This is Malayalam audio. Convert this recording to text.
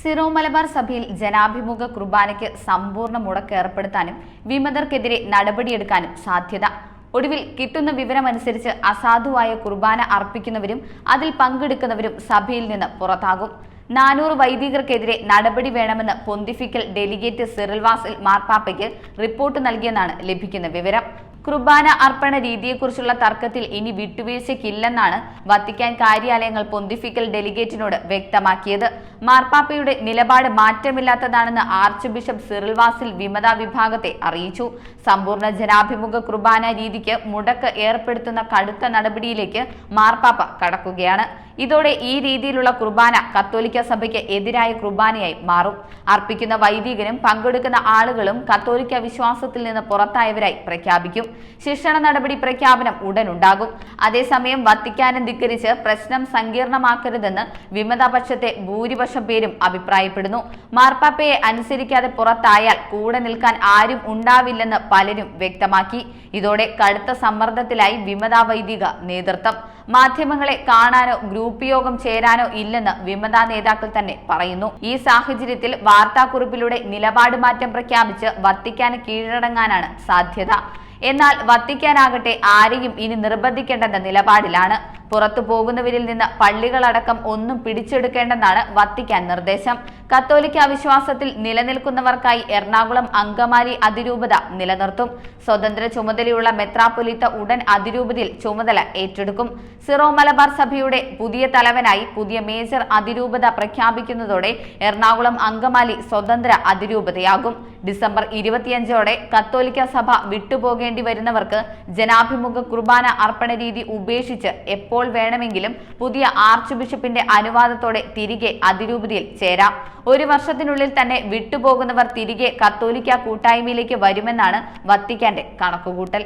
സിറോ മലബാർ സഭയിൽ ജനാഭിമുഖ കുർബാനയ്ക്ക് സമ്പൂർണ മുടക്ക് ഏർപ്പെടുത്താനും വിമതർക്കെതിരെ നടപടിയെടുക്കാനും സാധ്യത. ഒടുവിൽ കിട്ടുന്ന വിവരമനുസരിച്ച് അസാധുവായ കുർബാന അർപ്പിക്കുന്നവരും അതിൽ പങ്കെടുക്കുന്നവരും സഭയിൽ നിന്ന് പുറത്താകും. നാനൂറ് വൈദികർക്കെതിരെ നടപടി വേണമെന്ന് പൊന്തിഫിക്കൽ ഡെലിഗേറ്റ് സിറിൽവാസിൽ മാർപ്പാപ്പയ്ക്ക് റിപ്പോർട്ട് നൽകിയെന്നാണ് ലഭിക്കുന്ന വിവരം. കുർബാന അർപ്പണ രീതിയെക്കുറിച്ചുള്ള തർക്കത്തിൽ ഇനി വിട്ടുവീഴ്ചയ്ക്കില്ലെന്നാണ് വത്തിക്കാൻ കാര്യാലയങ്ങൾ പൊന്തിഫിക്കൽ ഡെലിഗേറ്റിനോട് വ്യക്തമാക്കിയത്. മാർപ്പാപ്പയുടെ നിലപാട് മാറ്റമില്ലാത്തതാണെന്ന് ആർച്ച് ബിഷപ്പ് സിറിൽവാസിൽ വിമത വിഭാഗത്തെ അറിയിച്ചു. സമ്പൂർണ ജനാഭിമുഖ കുർബാന രീതിക്ക് മുടക്ക് ഏർപ്പെടുത്തുന്ന കടുത്ത നടപടിയിലേക്ക് മാർപ്പാപ്പ കടക്കുകയാണ്. ഇതോടെ ഈ രീതിയിലുള്ള കുർബാന കത്തോലിക്ക സഭയ്ക്ക് എതിരായ കുർബാനയായി മാറും. അർപ്പിക്കുന്ന വൈദികനും പങ്കെടുക്കുന്ന ആളുകളും കത്തോലിക്ക വിശ്വാസത്തിൽ നിന്ന് പുറത്തായവരായി പ്രഖ്യാപിക്കും. ശിക്ഷണ നടപടി പ്രഖ്യാപനം ഉടനുണ്ടാകും. അതേസമയം വത്തിക്കാനം ധിക്കരിച്ച് പ്രശ്നം സങ്കീർണമാക്കരുതെന്ന് വിമതപക്ഷത്തെ ഭൂരിപക്ഷം പേരും അഭിപ്രായപ്പെടുന്നു. മാർപ്പാപ്പയെ അനുസരിക്കാതെ പുറത്തായാൽ കൂടെ നിൽക്കാൻ ആരും ഉണ്ടാവില്ലെന്ന് പലരും വ്യക്തമാക്കി. ഇതോടെ കടുത്ത സമ്മർദ്ദത്തിലായി വിമത വൈദിക നേതൃത്വം. മാധ്യമങ്ങളെ കാണാനോ ഗ്രൂപ്പ് യോഗം ചേരാനോ ഇല്ലെന്ന് വിമതാ നേതാക്കൾ തന്നെ പറയുന്നു. ഈ സാഹചര്യത്തിൽ വാർത്താക്കുറിപ്പിലൂടെ നിലപാട് മാറ്റം പ്രഖ്യാപിച്ച് വത്തിക്കാന് കീഴടങ്ങാനാണ് സാധ്യത. എന്നാൽ വത്തിക്കാനാകട്ടെ ആരെയും ഇനി നിർബന്ധിക്കേണ്ടെന്ന നിലപാടിലാണ് പുറത്തു പോകുന്നവരിൽ നിന്ന് പള്ളികളടക്കം ഒന്നും പിടിച്ചെടുക്കേണ്ടെന്നാണ് വത്തിക്കാൻ നിർദ്ദേശം. കത്തോലിക്ക വിശ്വാസത്തിൽ നിലനിൽക്കുന്നവർക്കായി എറണാകുളം അങ്കമാലി അതിരൂപത നിലനിർത്തും. സ്വതന്ത്ര ചുമതലയുള്ള മെത്രാപ്പൊലീത്ത ഉടൻ അതിരൂപതയിൽ ചുമതല ഏറ്റെടുക്കും. സിറോ മലബാർ സഭയുടെ പുതിയ തലവനായി പുതിയ മേജർ അതിരൂപത പ്രഖ്യാപിക്കുന്നതോടെ എറണാകുളം അങ്കമാലി സ്വതന്ത്ര അതിരൂപതയാകും. ഡിസംബർ ഇരുപത്തിയഞ്ചോടെ കത്തോലിക്ക സഭ വിട്ടുപോകേണ്ടി വരുന്നവർക്ക് ജനാഭിമുഖ കുർബാന അർപ്പണ രീതി ഉപേക്ഷിച്ച് എപ്പോൾ വേണമെങ്കിലും പുതിയ ആർച്ച് ബിഷപ്പിന്റെ അനുവാദത്തോടെ തിരികെ അതിരൂപതയിൽ ചേരാം. ഒരു വർഷത്തിനുള്ളിൽ തന്നെ വിട്ടുപോകുന്നവർ തിരികെ കത്തോലിക്ക കൂട്ടായ്മയിലേക്ക് വരുമെന്നാണ് വത്തിക്കാന്റെ കണക്കുകൂട്ടൽ.